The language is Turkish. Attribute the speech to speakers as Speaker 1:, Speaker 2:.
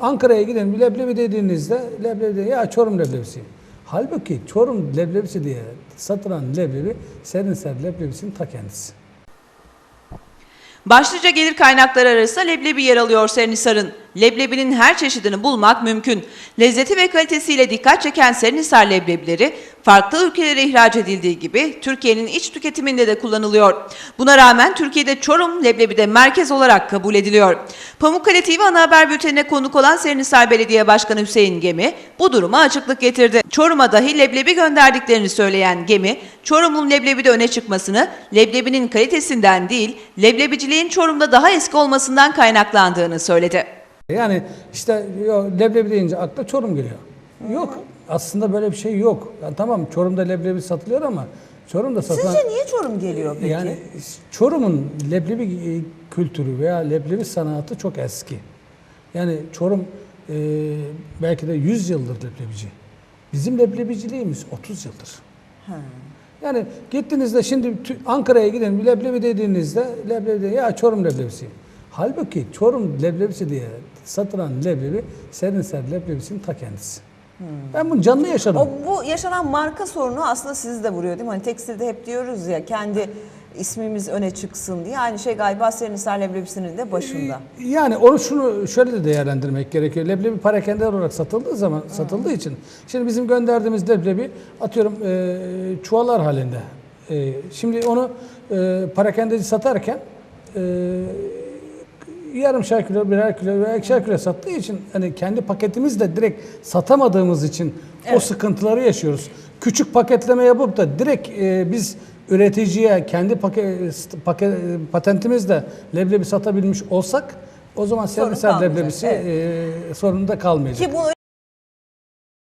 Speaker 1: Ankara'ya giden bir leblebi dediğinizde leblebi de ya Çorum leblebisi. Halbuki Çorum leblebisi diye satılan leblebi Serinsel leblebisinin ta kendisi.
Speaker 2: Başlıca gelir kaynakları arasında leblebi yer alıyor Serinhisar'ın. Leblebinin her çeşidini bulmak mümkün. Lezzeti ve kalitesiyle dikkat çeken Serinhisar leblebileri farklı ülkelere ihraç edildiği gibi Türkiye'nin iç tüketiminde de kullanılıyor. Buna rağmen Türkiye'de Çorum leblebi de merkez olarak kabul ediliyor. Pamukkale TV ana haber bültenine konuk olan Serinhisar Belediye Başkanı Hüseyin Gemi bu duruma açıklık getirdi. Çorum'a dahi leblebi gönderdiklerini söyleyen Gemi, Çorum'un leblebide öne çıkmasını leblebinin kalitesinden değil, leblebiciliğin Çorum'da daha eski olmasından kaynaklandığını söyledi.
Speaker 1: Yani işte leblebi deyince akla Çorum geliyor. Yok aslında böyle bir şey yok. Yani tamam Çorum'da leblebi satılıyor ama Çorum'da satılan...
Speaker 3: Sizce niye Çorum geliyor peki?
Speaker 1: Yani Çorum'un leblebi e, kültürü veya leblebi sanatı çok eski. Yani Çorum e, belki de 100 yıldır leblebici. Bizim leblebiciliğimiz 30 yıldır. Yani gittiğinizde şimdi Ankara'ya giden bir leblebi dediğinizde leblebi ya Çorum leblebisi. Halbuki Çorum leblebisi diye satılan leblebi Serinsel leblebisinin ta kendisi. Ben bunu canlı yaşadım.
Speaker 3: O, bu yaşanan marka sorunu aslında sizi de vuruyor değil mi? Hani tekstilde hep diyoruz ya kendi ismimiz öne çıksın diye. Aynı şey galiba Serinhisar Leblebisi'nin de başında.
Speaker 1: Yani onu şunu şöyle de değerlendirmek gerekiyor. Leblebi parakende olarak satıldığı zaman satıldığı için şimdi bizim gönderdiğimiz leblebi atıyorum e, çuvallar halinde. E, şimdi onu e, parakendeci satarken e, yarımşar kilo, birer kilo veya ikişer kilo sattığı için hani kendi paketimizle direkt satamadığımız için o sıkıntıları yaşıyoruz. Küçük paketleme yapıp da direkt e, biz üreticiye kendi paket, paket, patentimizle leblebi satabilmiş olsak o zaman
Speaker 3: kalmayacak,
Speaker 1: leblebisi e, sorununda kalmayacak.
Speaker 3: Ki bu